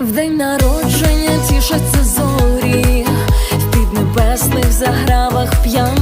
В день народження тішаться зорі, в піднебесних загравах п'янких,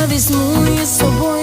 я візьму із собою.